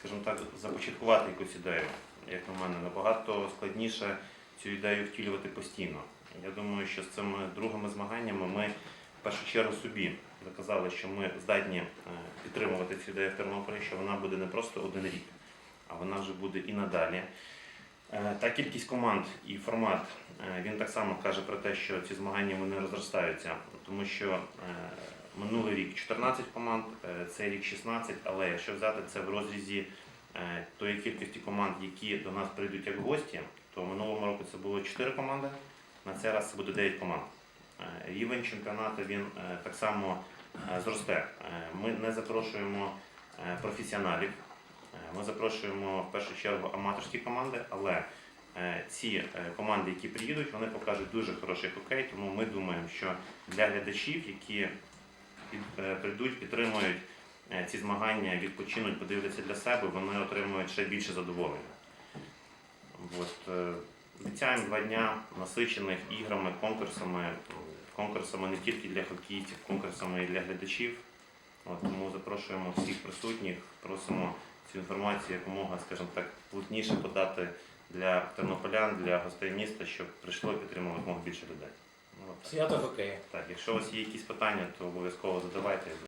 скажімо так, започаткувати якусь ідею, як на мене, набагато складніше цю ідею втілювати постійно. Я думаю, що з цими другими змаганнями ми в першу чергу собі доказали, що ми здатні е, підтримувати цю ідею в Тернополі, що вона буде не просто один рік, а вона вже буде і надалі. Е, Та кількість команд і формат е, він так само каже про те, що ці змагання вони розростаються, тому що е, минулий рік 14 команд, цей рік 16, але якщо взяти це в розрізі тої кількості команд, які до нас прийдуть як гості, то минулого року це було 4 команди, на цей раз це буде 9 команд. Рівень чемпіонату він так само зросте. Ми не запрошуємо професіоналів, ми запрошуємо в першу чергу аматорські команди, але е, ці е, команди, які приїдуть, вони покажуть дуже хороший хокей, тому ми думаємо, що для глядачів, які е, прийдуть, підтримують е, ці змагання, відпочинуть, подивляться для себе, вони отримують ще більше задоволення. От, е, обіцяємо два дня насичених іграми, конкурсами, конкурсами не тільки для хокеїстів, конкурсами і для глядачів. От, тому запрошуємо всіх присутніх, просимо цю інформацію якомога, скажімо так, плотніше подати для тернополян, для гостей міста, щоб прийшло і підтримало якомога більше людей. Ну, от так. Свято хокею. Так, якщо у вас є якісь питання, то обов'язково задавайте.